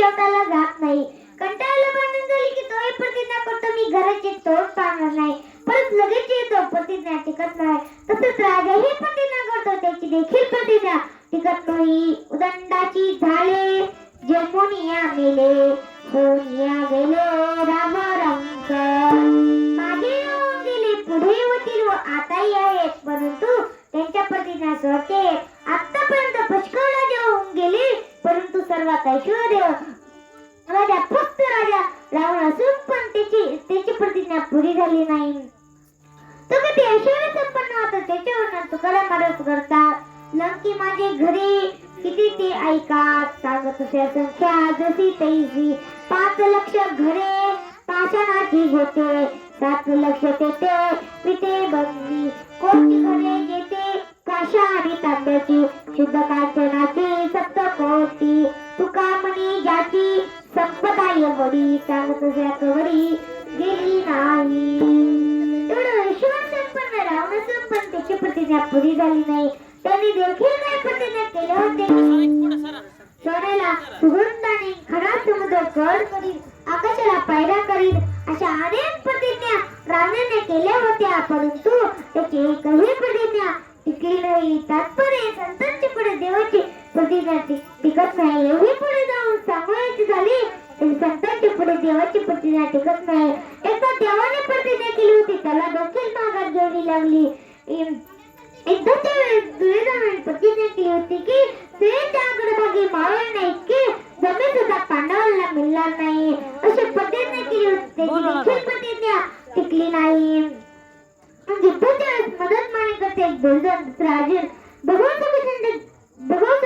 शेवटाला जात नाही. कंटाळाला भांडण झाली की तोही प्रतिज्ञा करतो मी घराचे तोड पाडणार नाही. परत लगेच येतो प्रतिज्ञा टिकत नाही. तसंच राजाही प्रतिज्ञा करतो त्याची देखील प्रतिज्ञा टिकत नाही. उदंडाची झाले जमुनिया मेले होनिया गेले राम रंग मागे येऊन गेले पुढे होतील व आताही आहेत. परंतु त्यांच्या प्रतिज्ञा सोडते. आतापर्यंत पुष्कळ राजा होऊन गेले परंतु सर्वात ऐश्वर्य राजा फक्त राजा रावण असून पण त्याची त्याची प्रतिज्ञा पुरी झाली नाही. तो कधी ऐश्वर संपन्न होता त्याचे वर्णन तुकाराम महाराज करतात. लंकी माझे घरी किती ते ऐकात. सांगत असे संख्या जशी तैसी पाच लक्ष घरे पाषाणाची होते सात लक्ष तेथे पिते बंदी. कोणती घरे येते काशा आणि तांब्याची. शुद्ध काचे संपदा एवढी तुझ्या कवडी गेली नाही एवढं ऐश्वर संपन्न रावणाचं पण त्याची प्रतिज्ञा पुरी झाली नाही त्यांनी देखील काय प्रतिज्ञा केले होते सोन्याला सुगंधाने खडा समुद्र कर करीत आकाशाला पायऱ्या करीत अशा अनेक प्रतिज्ञा रावणाने केल्या होत्या परंतु त्याची एकही प्रतिज्ञा टिकली नाही तात्पर्य संतांची पुढे देवाची प्रतिज्ञा टिकत नाही एवढी पुढे जाऊन सांगायची झाली पुढे देवाची प्रतिज्ञा टिकत नाही. एकदा देवाने प्रतिज्ञा केली होती त्याला देखील मागात घ्यावी लागली वेळेस दुर्योधनाने प्रतिज्ञा केली होती की स्त्रियांच्या अग्रभागी मावळणे इतके जमीन सुद्धा पांडवांना मिळणार नाही. अशी प्रतिज्ञा केली होती त्याची देखील प्रतिज्ञा टिकली नाही. युद्धाच्या वेळेस मदत करते एक दुर्योधन दुसरा अर्जुन भगवान